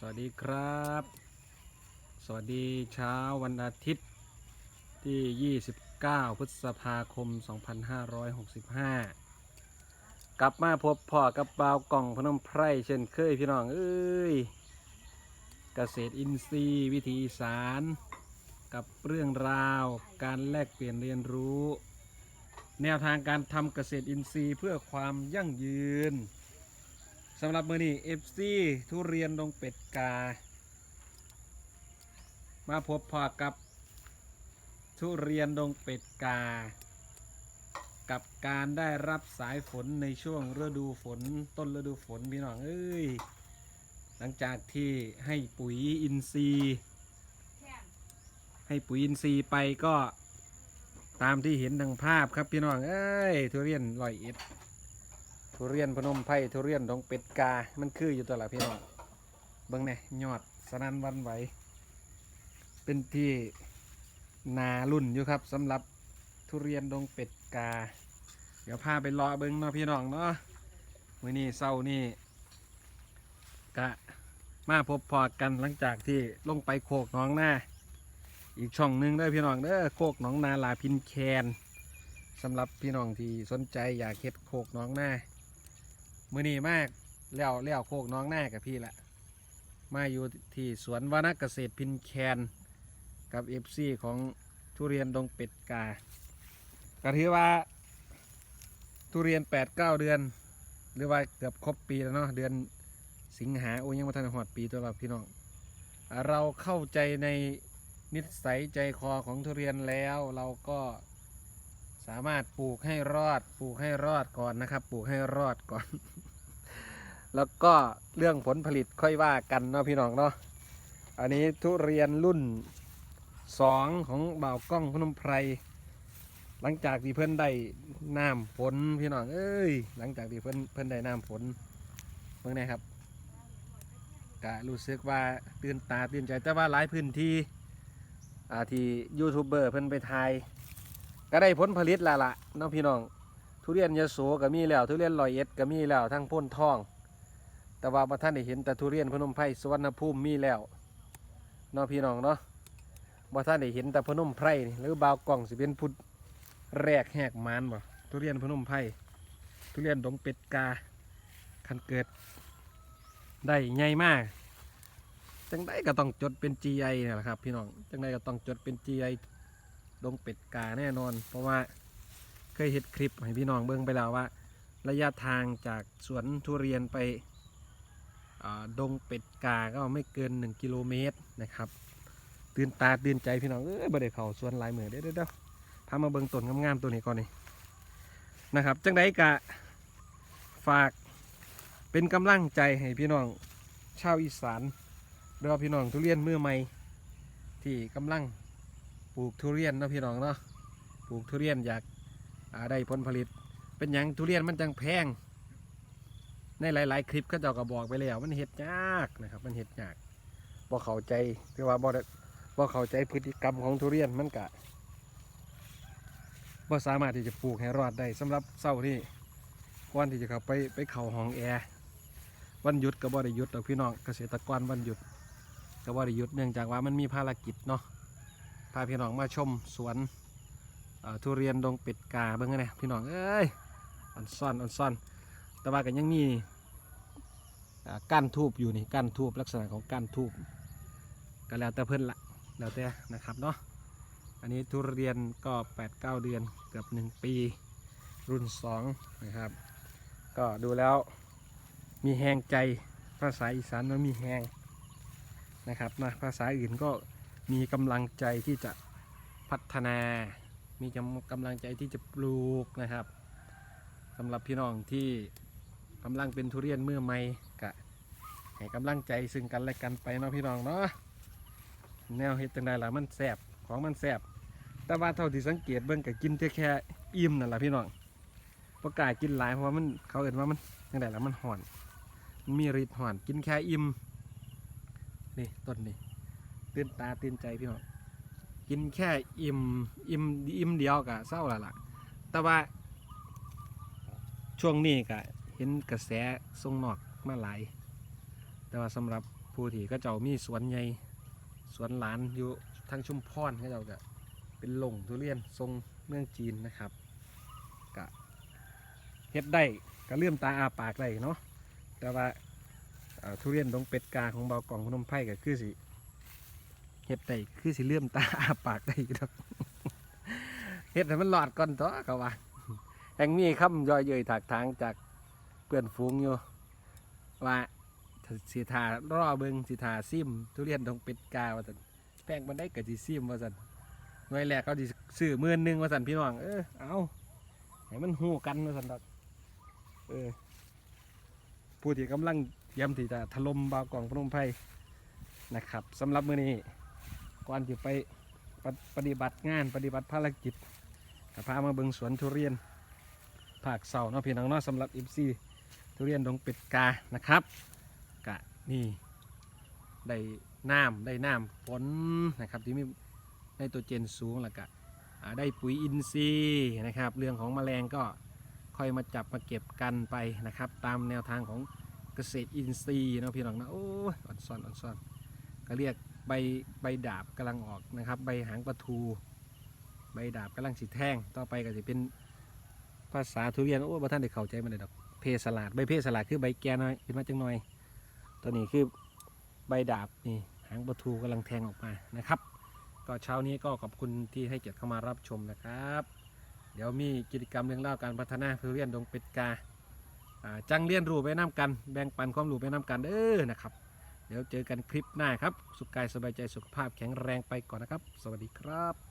สวัสดีครับ สวัสดีเช้าวันอาทิตย์ที่ 29 พฤษภาคม 2565 กลับมาพบพ่อกับบาวกล่องพนมไพรเช่นเคยพี่น้อง เอ้ยเกษตรอินทรีย์ วิถีอีสาร กับเรื่องราวการแลกเปลี่ยนเรียนรู้ แนวทางการทำเกษตรอินทรีย์เพื่อความยั่งยืน สำหรับมือนี้เอฟซีทุเรียนดงเป็ดกา มาพบพอกับทุเรียนดงเป็ดกา กับการได้รับสายฝนในช่วงฤดูฝนต้นฤดูฝนพี่น้องเอ้ยหลังจากที่ให้ปุ๋ยอินทรีย์ ให้ปุ๋ยอินทรีย์ไปก็ตามที่เห็นดังภาพครับพี่น้องเอ้ยทุเรียนลอยเอ็ด ทุเรียนพนมไพรทุเรียนดองเป็ดกา มันคืออยู่ตัวละพี่น้องเบิ่งแน่ยอดสนันวันไหว เป็นที่นารุ่นอยู่ครับสำหรับทุเรียนดองเป็ดกา เดี๋ยวพาไปรอเบิ่งเนาะพี่น้องเนาะมื้อนี้เศร้านี่กะมาพบพอกันหลังจากที่ลงไปโคกน้องหน้าอีกช่องหนึ่งเด้อพี่น้องเด้อโคกหนองนาลาพินแคนสำหรับพี่น้องที่สนใจอยากเฮ็ดโคกน้องหน้า มือนีมากแล้วแล้วโคกน้องหน้ากับพี่ละมาอยู่ที่สวนวานเกษตรพินแคนกับเอฟซีของทุเรียนดงเป็ดกาก็ถือว่า ทุเรียน8ปดเก้าเดือน หรือว่าเกือบครบปีแล้วเนาะเดือนสิงหาโอ้ยังม่ทันหอดปีตัวเราพี่น้อง เราเข้าใจในนิสัยใจคอของทุเรียนแล้วเราก็ สามารถปลูกให้รอด ปลูกให้รอดก่อนนะครับ ปลูกให้รอดก่อน แล้วก็เรื่องผลผลิตค่อยว่ากันเนาะพี่น้องเนาะอันนี้ทุเรียนรุ่นสองของบ่าวกล้องพนมไพร หลังจากที่เพิ่อนได้น้ำฝนพี่น้องเอ้ย หลังจากที่เพิ่อนเพิ่อนได้น้ำฝนเมื่อไงครับก็รู้สึกว่าตื่นตาตื่นใจแต่ว่าหลายพื้นที่อ่าที่ยูทูบเบอร์เพิ่อนไปถ่าย ก็ได้ผลผลิตละละน้องพี่น้อง ทุเรียนยโสก็มีแล้ว ทุเรียนลอยเอ็ดก็มีแล้วทั้งพ้นทอง แต่ว่าบ่ท่านได้เห็นแต่ทุเรียนพนมไพรสวรรณภูมิมีแล้วน้องพี่น้องเนาะบ่ท่านได้เห็นแต่พนมไพรนี่หรือบาวกล่องสิเป็นพุทธแรกแหกมานบ่ทุเรียนพนมไพรทุเรียนดงเป็ดกาคันเกิด ได้ใหญ่มาก จังได้ก็ต้องจดเป็น GI นี่แหละครับ พี่น้อง จังได้ก็ต้องจดเป็น GI ดงเป็ดกาแน่นอน เพราะว่าเคยเห็นคลิปให้พี่น้องเบิ่งไปแล้วว่า ระยะทางจากสวนทุเรียนไปดงเป็ดกาก็ไม่เกิน 1 กิโลเมตรนะครับตื่นตาตื่นใจพี่น้องเอ้ยบ่ได้เขาสวนลายเหมือเด้อเด้อเด้อพามาเบิ่งต้นงามๆตัวนี้ก่อนนี่นะครับจังไดกะฝากเป็นกำลังใจให้พี่น้องชาวอีสานหรือว่าพี่น้องทุเรียนมือใหม่ที่กำลัง ปลูกทุเรียนเนาะพี่น้องเนาะปลูกทุเรียนอยากาได้ผลผลิต เป็นหยังทุเรียนมันจังแพง ในหลาย ๆ คลิปเขาเจ้าก็บอกไปแล้ว มันเห็ดยากนะครับ มันเห็ดยากบ่เข้าใจคือว่าบ่บ่เข้าใจพฤติกรรมของทุเรียนมันกะบ่สามารถที่จะปลูกให้รอดได้สำหรับเศร้านี่ก่อนที่จะเข้าไปไปเข้าห้องแอร์วันหยุดก็บ่ได้หยุดดอกพี่น้องเกษตรกรวันหยุดก็บ่ได้หยุดเนื่องจากว่ามันมีภารกิจเนาะาพี่น้องมาชมสวนทุเรียนดงเป็ดกาเบิ่งกันะพี่น้องเอ้ยอันซ่อนอันซ่อน แต่ว่ากันยังนี่ก้านทูบอยู่นี่ก้านทูบลักษณะของก้านทูบก็แล้วแต่เพิ่อนละแล้วแต่นะครับเนาะอันนี้ทุเรียนก็ 8 9 เดือนเกือบ 1 ปีรุ่น 2 นะครับ ก็ดูแล้วมีแหงใจภาษาอีสานมันมีแหงนะครับนะภาษาอื่นก็ มีกำลังใจที่จะพัฒนา มีกำลังใจที่จะปลูกนะครับสำหรับพี่น้องที่กำลังเป็นทุเรียนเมื่อใหม่กะให้กำลังใจซึ่งกันและกันไปเนาะพี่น้องเนาะแนวเฮ็ดจังไดล่ะมันแสบของมันแสบแต่ว่าเท่าที่สังเกตเบิ่งก็กินแค่แค่อิ่มนั่นแหละพี่น้องประกาศกินหลายเพราะว่ามันเขาเห็นว่ามันจังไดล่ะมันห่อน มันมีฤทธิ์ห่อนกินแค่อิ่มนี่ต้นนี่ ตื่นตาตื่นใจพี่น้องกินแค่อิ่มอิ่มอิ่มเดียวกะเศร้าละล่ะ แต่ว่า ช่วงนี้กะเห็นกระแสส่งนอกมาหลาย แต่ว่าสำหรับผู้ที่ก็เจ้ามีสวนใหญ่สวนหลานอยู่ทางชุมพรก็เจ้าก็เป็นหลงทุเรียนทรงเมืองจีนนะครับก็เฮ็ดได้ก็เลื่อมตาอาปากได้เนาะแต่ว่าทุเรียนดงเป็ดกาของเบากล่องพนมไพรก็คือสิ เฮ็ดได้คือสิเลื่อมตาอาปากได้อยู่ดอกเฮ็ดให้มันหลอดก่อนตัวเขาว่าแห่งมีคำย่อยเยยถากทางจากเพื่อนฝูงอยู่ว่าสิทารอเบิงสิทาซิม ทุเรียนดงเป็ดกาว่าสันแพงมันได้ก็สิซิมว่าซั่นหน่วยแรกเขาสิซื้อมื่นหนึงว่าซั่นพี่น้องเออเอาให้มันฮู้กันว่าซั่นดอกเออผู้ที่กำลังเตรียมที่จะถล่มบาวกล่องพนมไพรนะครับสำหรับมื้อนี้ ก่อนที่ไปปฏิปฏิบัติงานปฏิบัติภารกิจก็พามาเบิงสวนทุเรียนภาคเสาเนาะพี่น้องเนาะสำหรับอิฟซีทุเรียนดงเป็ดกานะครับกะนี่ได้น้ำได้น้ำฝนนะครับที่มีไนโตรเจนสูงแล้วก็ได้ปุ๋ยอินทรีย์นะครับ เรื่องของแมลงก็ค่อยมาจับมาเก็บกันไปนะครับ ตามแนวทางของเกษตรอินทรีย์เนาะพี่น้องนะโอ้ยอ่อนซ่อนอ่อนซ่อนก็เรียก ใบใบดาบกำลังออกนะครับ ใบหางปลาทู ใบดาบกำลังสีแท่งต่อไปก็จะเป็นภาษาทุเรียนโอ้บ่ท่านได้เข้าใจมันเลยดอกเพสลาดใบเพสลาดคือใบแก่น้อยขึ้นมาจังหน่อย ตัวนี้คือใบดาบนี่หางปลาทูกำลังแทงออกมานะครับ ก็เช้านี้ก็ขอบคุณที่ให้เกียรติเข้ามารับชมนะครับ เดี๋ยวมีกิจกรรมเรื่องเล่าการพัฒนาทุเรียนดงเป็ดกาอ่าจังเรียนรู้ไปน้ำกันแบ่งปันความรู้ไปน้ำกันเด้อนะครับ เดี๋ยวเจอกันคลิปหน้าครับ สุขกายสบายใจสุขภาพแข็งแรงไปก่อนนะครับ สวัสดีครับ